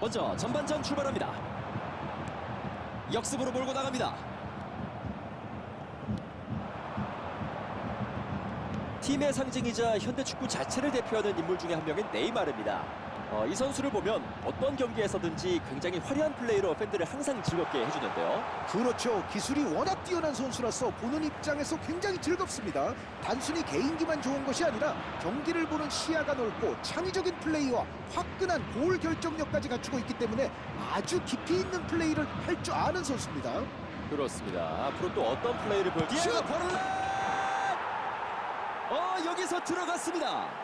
먼저 전반전 출발합니다. 역습으로 몰고 나갑니다. 팀의 상징이자 현대 축구 자체를 대표하는 인물 중에 한 명인 네이마르입니다. 어, 이 선수를 보면 어떤 경기에서든지 굉장히 화려한 플레이로 팬들을 항상 즐겁게 해주는데요. 그렇죠. 기술이 워낙 뛰어난 선수라서 보는 입장에서 굉장히 즐겁습니다. 단순히 개인기만 좋은 것이 아니라 경기를 보는 시야가 넓고 창의적인 플레이와 화끈한 골 결정력까지 갖추고 있기 때문에 아주 깊이 있는 플레이를 할 줄 아는 선수입니다. 그렇습니다. 앞으로 또 어떤 플레이를. 슛! 포를란! 어 여기서 들어갔습니다.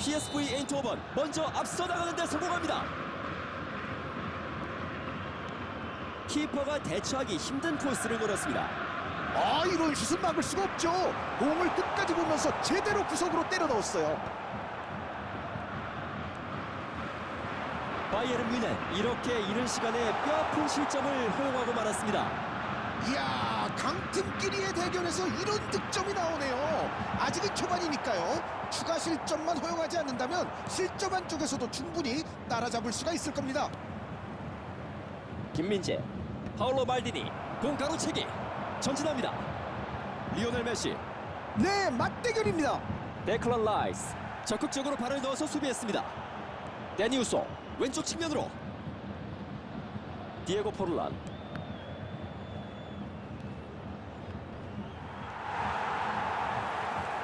PSV 에인트호번 먼저 앞서 나가는 데 성공합니다. 키퍼가 대처하기 힘든 코스를 노렸습니다. 아 이런 슛은 막을 수가 없죠. 공을 끝까지 보면서 제대로 구석으로 때려 넣었어요. 바이에른 뮌헨 이렇게 이른 시간에 뼈아픈 실점을 허용하고 말았습니다. 이야 강팀끼리의 대결에서 이런 득점이 나오네요. 아직은 초반이니까요. 추가 실점만 허용하지 않는다면 실점 한 쪽에서도 충분히 따라잡을 수가 있을 겁니다. 김민재, 파울로 말디니, 공 가로채기 전진합니다. 리오넬 메시, 네 맞대결입니다. 데클런 라이스 적극적으로 발을 넣어서 수비했습니다. 데니우소 왼쪽 측면으로 디에고 포르란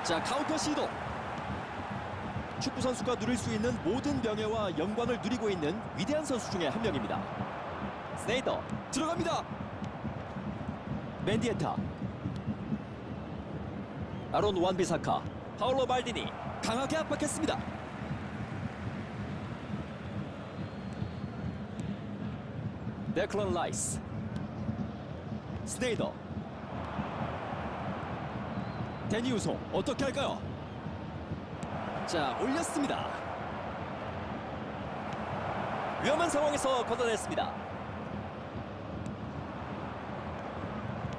자 카운터 시도 축구 선수가 누릴 수 있는 모든 명예와 영광을 누리고 있는 위대한 선수 중에 한 명입니다. 스네이더 들어갑니다. 맨디에타 아론 완비사카 파울로 말디니 강하게 압박했습니다. 데클런 라이스 스네이더 데니우소 어떻게 할까요? 자 올렸습니다. 위험한 상황에서 걷어냈습니다.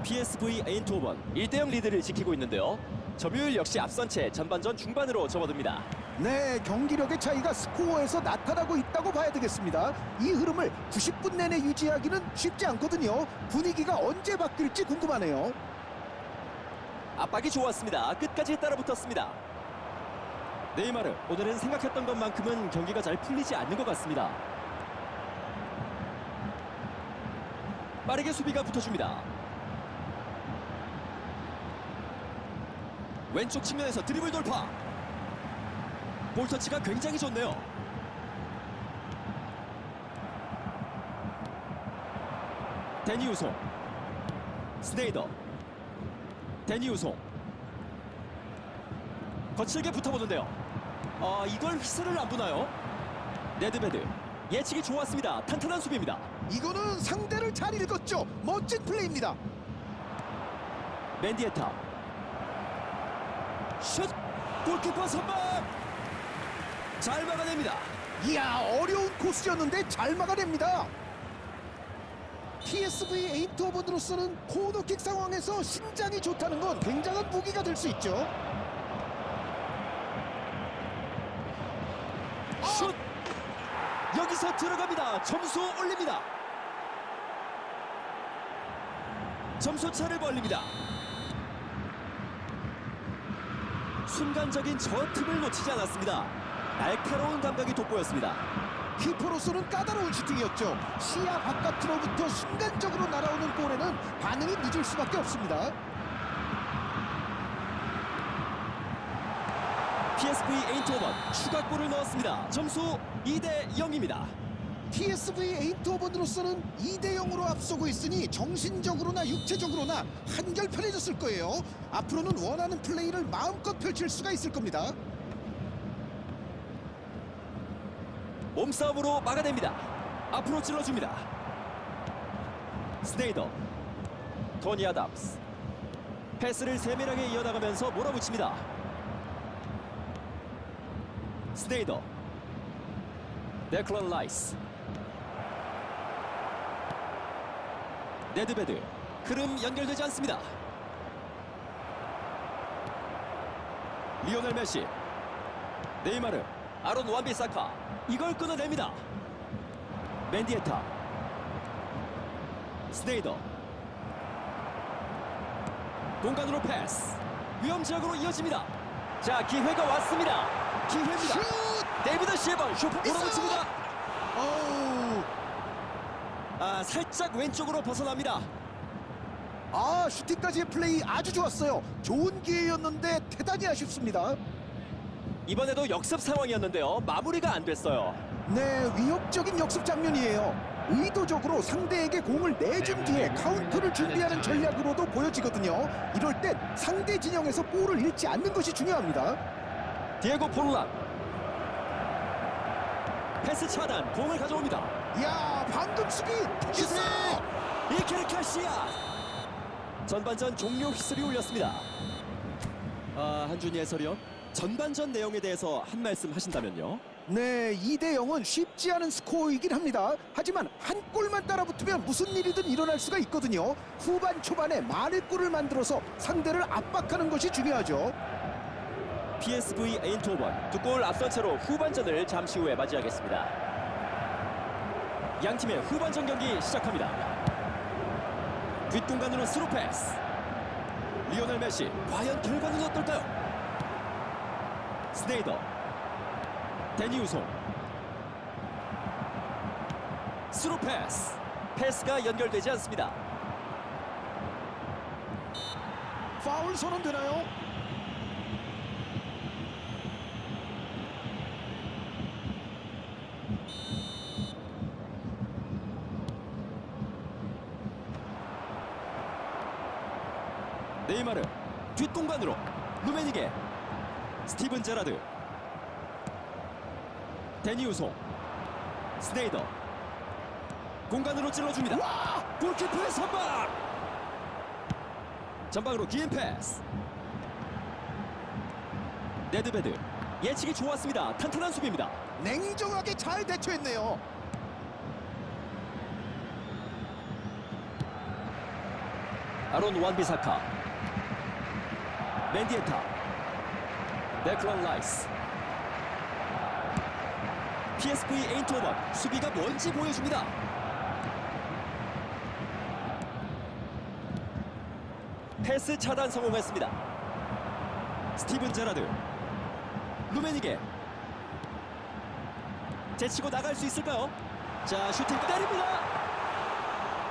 PSV 에인트호번 1대0 리드를 지키고 있는데요. 점유율 역시 앞선 채 전반전 중반으로 접어듭니다. 네 경기력의 차이가 스코어에서 나타나고 있다고 봐야 되겠습니다. 이 흐름을 90분 내내 유지하기는 쉽지 않거든요. 분위기가 언제 바뀔지 궁금하네요. 압박이 좋았습니다. 끝까지 따라붙었습니다. 네이마르 오늘은 생각했던 것만큼은 경기가 잘 풀리지 않는 것 같습니다. 빠르게 수비가 붙어줍니다. 왼쪽 측면에서 드리블 돌파. 볼 터치가 굉장히 좋네요. 데니우소 스네이더 데니우소 거칠게 붙어보는데요. 아 이걸 휘슬을 안 부나요? 네드베드. 예측이 좋았습니다. 탄탄한 수비입니다. 이거는 상대를 잘 읽었죠. 멋진 플레이입니다. 맨디에타. 슛! 골키퍼 선방 잘 막아냅니다. 이야 어려운 코스였는데 잘 막아냅니다. PSV 에인트호번으로서는 코너킥 상황에서 심장이 좋다는 건 굉장한 무기가 될 수 있죠. 슛! 여기서 들어갑니다. 점수 올립니다. 점수 차를 벌립니다. 순간적인 저 틈을 놓치지 않았습니다. 날카로운 감각이 돋보였습니다 키퍼로서는 까다로운 슈팅이었죠. 시야 바깥으로부터 순간적으로 날아오는 볼에는 반응이 늦을 수밖에 없습니다. PSV 에인트호번 추가골을 넣었습니다 점수 2대 0입니다 PSV 에인트호번으로서는 2대 0으로 앞서고 있으니 정신적으로나 육체적으로나 한결 편해졌을 거예요. 앞으로는 원하는 플레이를 마음껏 펼칠 수가 있을 겁니다. 몸싸움으로 막아냅니다. 앞으로 찔러줍니다. 스네이더, 토니 아담스. 패스를 세밀하게 이어나가면서 몰아붙입니다. 스네이더, 데클런 라이스. 네드베드, 흐름 연결되지 않습니다. 리오넬 메시, 네이마르, 아론 완비사카 이걸 끊어냅니다. 맨디에타 스네이더 공간으로 패스 위험 지역으로 이어집니다. 자 기회가 왔습니다. 기회입니다. 슛! 데이비드 시에번 슈퍼 몰아붙입니다. 아 살짝 왼쪽으로 벗어납니다. 아 슈팅까지의 플레이 아주 좋았어요. 좋은 기회였는데 대단히 아쉽습니다. 이번에도 역습 상황이었는데요. 마무리가 안 됐어요. 네, 위협적인 역습 장면이에요. 의도적으로 상대에게 공을 내준 뒤에 카운터를 준비하는 전략으로도 보여지거든요. 이럴 땐 상대 진영에서 볼을 잃지 않는 것이 중요합니다. 디에고 포르란 패스 차단 공을 가져옵니다. 이야, 방금 수비 슛! 있어. 이케르 카시아 전반전 종료 휘슬이 울렸습니다. 아 한준희 해설위원 전반전 내용에 대해서 한 말씀 하신다면요. 네, 2대 0은 쉽지 않은 스코어이긴 합니다. 하지만 한 골만 따라붙으면 무슨 일이든 일어날 수가 있거든요. 후반 초반에 많은 골을 만들어서 상대를 압박하는 것이 중요하죠. PSV 에인토번 두 골 앞선 채로 후반전을 잠시 후에 맞이하겠습니다. 양 팀의 후반전 경기 시작합니다. 뒷공간으로 스루 패스. 리오넬 메시 과연 결과는 어떨까요? 스네이더 데니 우송 스루 패스 패스가 연결되지 않습니다. 파울 선언되나요? 네이마르 뒷공간으로 루메니게 스티븐 제라드. 데니 우송 스네이더. 공간으로 찔러줍니다. 와! 골키퍼의 선방 전방으로 긴 패스. 네드베드. 예측이 좋았습니다. 탄탄한 수비입니다. 냉정하게 잘 대처했네요. 아론 완비사카. 맨디에타 데클런 라이스 PSV 에인토번 수비가 뭔지 보여줍니다. 패스 차단 성공했습니다. 스티븐 제라드. 루메니게 제치고 나갈 수 있을까요? 자 슈팅 때립니다.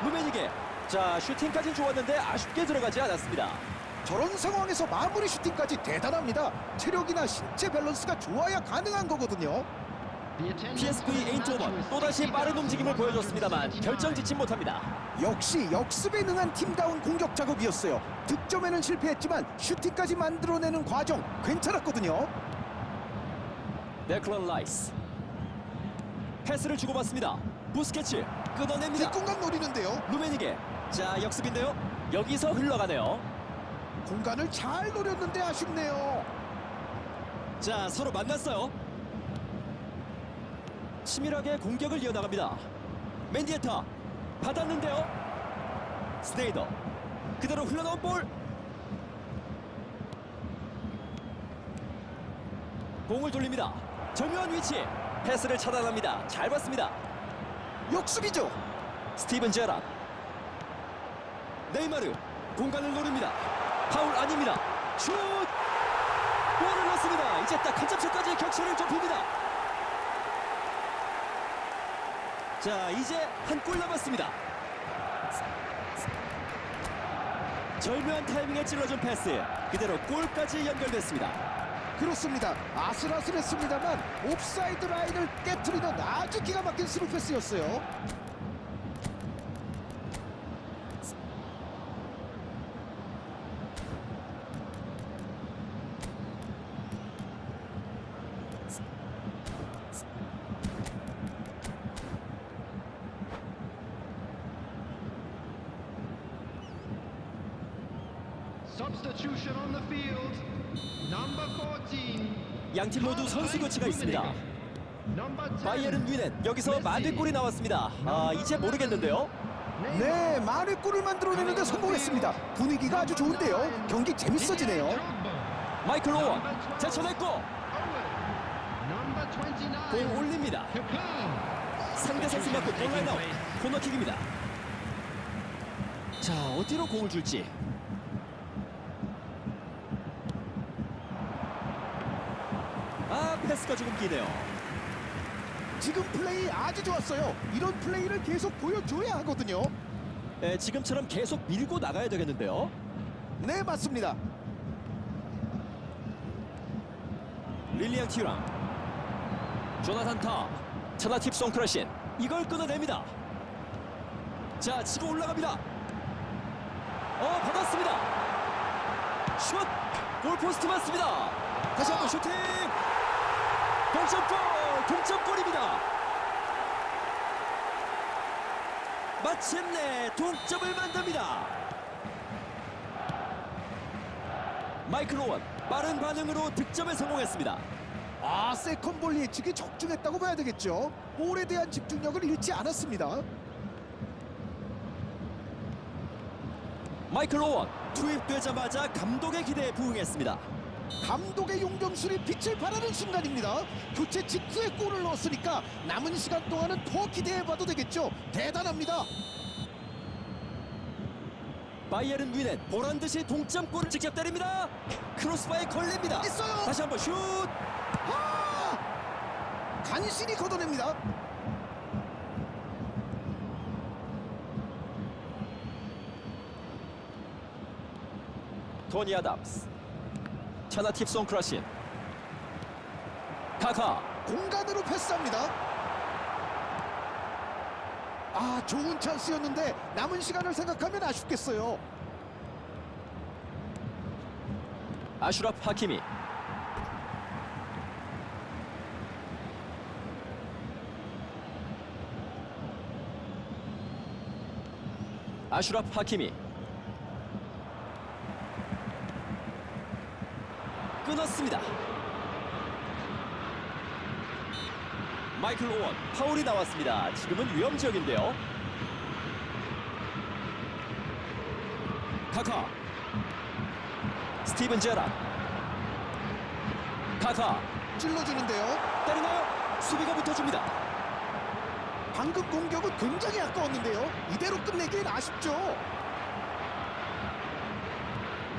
루메니게 자 슈팅까지는 좋았는데 아쉽게 들어가지 않았습니다 저런 상황에서 마무리 슈팅까지 대단합니다. 체력이나 신체 밸런스가 좋아야 가능한 거거든요. PSV 에인토번 또다시 빠른 움직임을 보여줬습니다만 결정짓지 못합니다 역시 역습에 능한 팀다운 공격 작업이었어요. 득점에는 실패했지만 슈팅까지 만들어내는 과정 괜찮았거든요. 네클런 라이스 패스를 주고받습니다 부스케츠 끊어냅니다 뒷공간 노리는데요. 루메니게 자 역습인데요 여기서 흘러가네요 공간을 잘 노렸는데 아쉽네요. 자 서로 만났어요. 치밀하게 공격을 이어나갑니다. 맨디에타 받았는데요. 스네이더 그대로 흘러나온 볼. 공을 돌립니다. 절묘한 위치. 패스를 차단합니다. 잘 봤습니다. 역습이죠. 스티븐 제란 네이마르 공간을 노립니다 파울 아닙니다. 슛! 골을 넣습니다. 이제 딱 한 점차까지 격차를 좁힙니다. 자 이제 한 골 남았습니다. 절묘한 타이밍에 찔러준 패스. 그대로 골까지 연결됐습니다. 그렇습니다. 아슬아슬했습니다만 옵사이드 라인을 깨트리는 아주 기가 막힌 스루 패스였어요. Substitution on the field. Number 14. 양팀 모두 선수 교체가 있습니다 Number 10. 바이에른 뮤넨 여기서 만회골이 나왔습니다 아 이제 모르겠는데요 네, 만회 골을 만들어내는데 성공했습니다. 분위기가 아주 좋은데요. 경기 재밌어지네요. 마이클 오원 제쳐냈고 Number 공 올립니다. 상대 선수 맞고 아웃. 코너킥입니다. 자, 어디로 공을 줄지. 아, 패스가 조금 기네요. 지금 플레이 아주 좋았어요. 이런 플레이를 계속 보여줘야 하거든요. 에, 지금처럼 계속 밀고 나가야 되겠는데요. 네, 맞습니다. 릴리안 튀랑 조나탄 타 차나팁 송크라신 이걸 끊어냅니다 자 치고 올라갑니다 어 받았습니다 슛 골포스트 맞습니다 다시 한번 슈팅 동점골 동점골입니다 마침내 동점을 만듭니다 마이클 오원 빠른 반응으로 득점에 성공했습니다 아, 세컨볼 예측이 적중했다고 봐야 되겠죠. 볼에 대한 집중력을 잃지 않았습니다. 마이클 오원 투입되자마자 감독의 기대에 부응했습니다. 감독의 용병술이 빛을 발하는 순간입니다. 교체 직후에 골을 넣었으니까 남은 시간 동안은 더 기대해봐도 되겠죠. 대단합니다. 바이에른 뮌헨 보란 듯이 동점골을 직접 때립니다. 크로스바에 걸립니다. 있어요. 다시 한번 슛. 아! 간신히 걷어냅니다. 토니 아담스. 차나팁 송크라신. 카카. 공간으로 패스합니다. 아, 좋은 찬스였는데 남은 시간을 생각하면 아쉽겠어요. 아슈랍 하키미. 아슈랍 하키미. 끊었습니다. 마이클 오원 파울이 나왔습니다. 지금은 위험 지역인데요. 카카 스티븐 제라 카카 찔러주는데요. 때리나요? 수비가 붙어줍니다. 방금 공격은 굉장히 아까웠는데요. 이대로 끝내기엔 아쉽죠.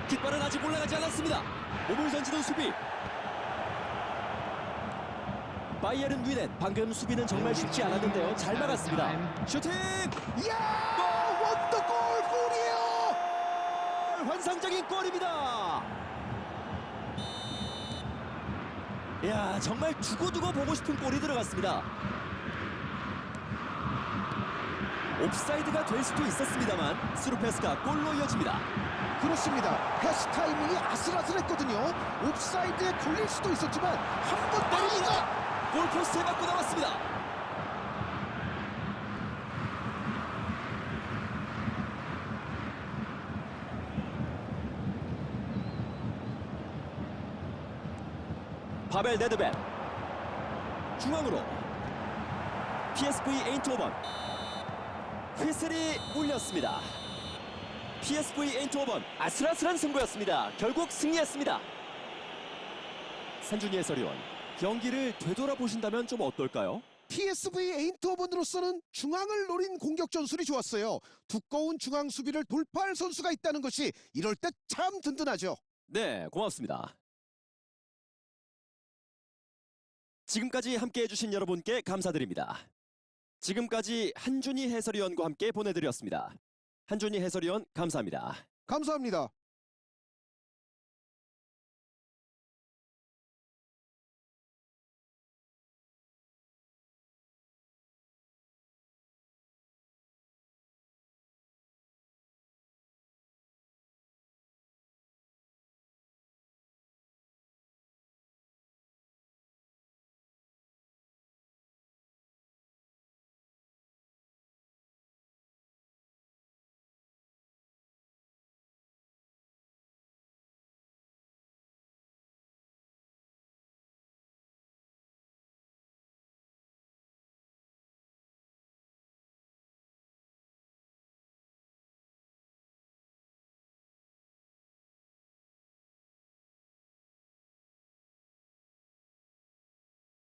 깃발은 아직 올라가지 않았습니다. 몸을 던지는 수비. 바이에른 뮌헨 방금 수비는 정말 쉽지 않았는데요. 잘 막았습니다. 슈팅! 이야! 원더골 골이에요! 환상적인 골입니다. 야 정말 두고두고 보고 싶은 골이 들어갔습니다. 옵사이드가 될 수도 있었습니다만 스루 패스가 골로 이어집니다. 그렇습니다. 패스 타이밍이 아슬아슬했거든요. 옵사이드에 걸릴 수도 있었지만 한 번 때리니까 골포스트에 맞고 나왔습니다. 바벨 네드벤 중앙으로 PSV 에인트호번 휘슬이 울렸습니다. PSV 에인트호번 아슬아슬한 승부였습니다. 결국 승리했습니다. 한준희 해설위원 경기를 되돌아보신다면 좀 어떨까요? PSV 에인트호번으로서는 중앙을 노린 공격 전술이 좋았어요. 두꺼운 중앙 수비를 돌파할 선수가 있다는 것이 이럴 때 참 든든하죠. 네, 고맙습니다. 지금까지 함께 해 주신 여러분께 감사드립니다. 지금까지 한준희 해설위원과 함께 보내드렸습니다. 한준희 해설위원 감사합니다. 감사합니다.